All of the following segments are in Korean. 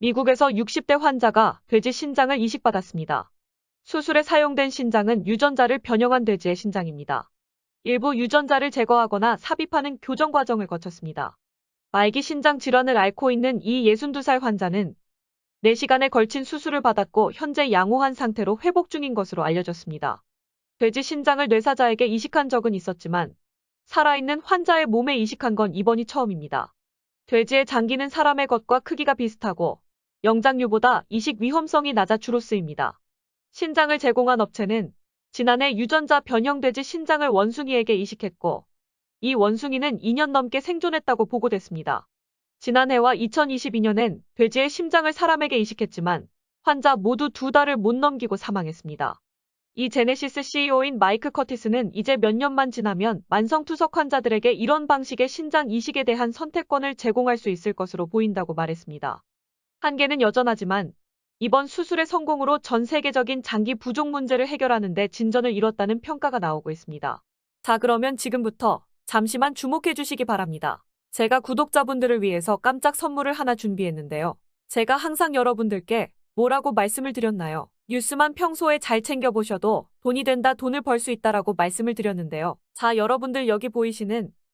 미국에서 60대 환자가 돼지 신장을 이식받았습니다. 수술에 사용된 신장은 유전자를 변형한 돼지의 신장입니다. 일부 유전자를 제거하거나 삽입하는 교정 과정을 거쳤습니다. 말기 신장 질환을 앓고 있는 이 62살 환자는 4시간에 걸친 수술을 받았고 현재 양호한 상태로 회복 중인 것으로 알려졌습니다. 돼지 신장을 뇌사자에게 이식한 적은 있었지만 살아있는 환자의 몸에 이식한 건 이번이 처음입니다. 돼지의 장기는 사람의 것과 크기가 비슷하고 영장류보다 이식 위험성이 낮아 주로 쓰입니다. 신장을 제공한 업체는 지난해 유전자 변형 돼지 신장을 원숭이에게 이식했고 이 원숭이는 2년 넘게 생존했다고 보고됐습니다. 지난해와 2022년엔 돼지의 심장을 사람에게 이식했지만 환자 모두 두 달을 못 넘기고 사망했습니다. 이 제네시스 CEO인 마이크 커티스는 이제 몇 년만 지나면 만성투석 환자들에게 이런 방식의 신장 이식에 대한 선택권을 제공할 수 있을 것으로 보인다고 말했습니다. 한계는 여전하지만 이번 수술의 성공으로 전 세계적인 장기 부족 문제를 해결하는 데 진전을 이뤘다는 평가가 나오고 있습니다. 자, 그러면 지금부터 잠시만 주목해 주시기 바랍니다. 제가 구독자분들을 위해서 깜짝 선물을 하나 준비했는데요. 제가 항상 여러분들께 뭐라고 말씀을 드렸나요? 뉴스만 평소에 잘 챙겨보셔도 돈이 된다, 돈을 벌 수 있다라고 말씀을 드렸는데요. 자, 여러분들 여기 보이시는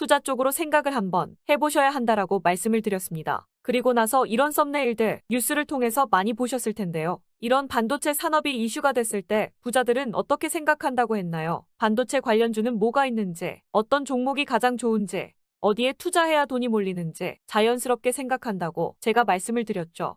투자 쪽으로 생각을 한번 해보셔야 한다라고 말씀을 드렸습니다. 그리고 나서 이런 썸네일들 뉴스를 통해서 많이 보셨을 텐데요. 이런 반도체 산업이 이슈가 됐을 때 부자들은 어떻게 생각한다고 했나요? 반도체 관련주는 뭐가 있는지, 어떤 종목이 가장 좋은지, 어디에 투자해야 돈이 몰리는지 자연스럽게 생각한다고 제가 말씀을 드렸죠.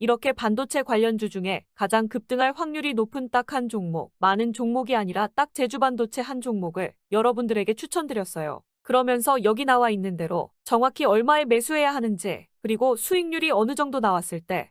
이렇게 반도체 관련주 중에 가장 급등할 확률이 높은 딱 한 종목, 많은 종목이 아니라 딱 제주 반도체 한 종목을 여러분들에게 추천드렸어요. 그러면서 여기 나와 있는 대로 정확히 얼마에 매수해야 하는지, 그리고 수익률이 어느 정도 나왔을 때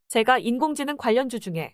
제가 인공지능 관련주 중에